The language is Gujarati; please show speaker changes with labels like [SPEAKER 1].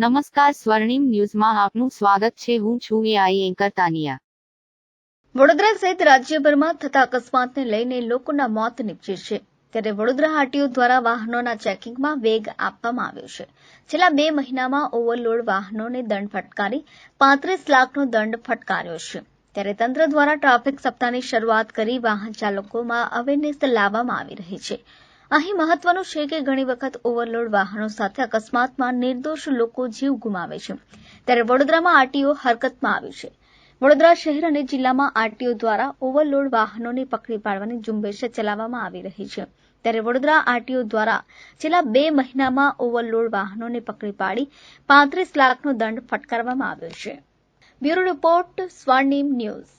[SPEAKER 1] નમસ્કાર સ્વર્ણિમ ન્યૂઝમાં આપનું સ્વાગત છે. હું છું એઆઈ એન્કર તાનિયા.
[SPEAKER 2] વડોદરા સહિત રાજ્યભરમાં થતા અકસ્માતને લઈને લોકોના મોત નીપજે છે. ત્યારે વડોદરા આરટીઓ દ્વારા વાહનોના ચેકિંગમાં વેગ આપવામાં આવ્યો છે. છેલ્લા બે મહિનામાં ઓવરલોડ વાહનોને દંડ ફટકારી પાંત્રીસ લાખનો દંડ ફટકાર્યો છે. ત્યારે તંત્ર દ્વારા ટ્રાફિક સપ્તાહની શરૂઆત કરી વાહન ચાલકોમાં અવેરનેસ લાવવામાં આવી રહી છે. અહીં મહત્વનું છે કે ઘણી વખત ઓવરલોડ વાહનો સાથે અકસ્માતમાં નિર્દોષ લોકો જીવ ગુમાવે છે. ત્યારે વડોદરામાં આરટીઓ હરકતમાં આવ્યું છે. વડોદરા શહેર અને જિલ્લામાં આરટીઓ દ્વારા ઓવરલોડ વાહનોને પકડી પાડવાની ઝુંબેશ ચલાવવામાં આવી રહી છે. ત્યારે વડોદરા આરટીઓ દ્વારા છેલ્લા બે મહિનામાં ઓવરલોડ વાહનોને પકડી પાડી પાંત્રીસ લાખનો દંડ ફટકારવામાં આવ્યો છે. Bureau report, Swarnim news.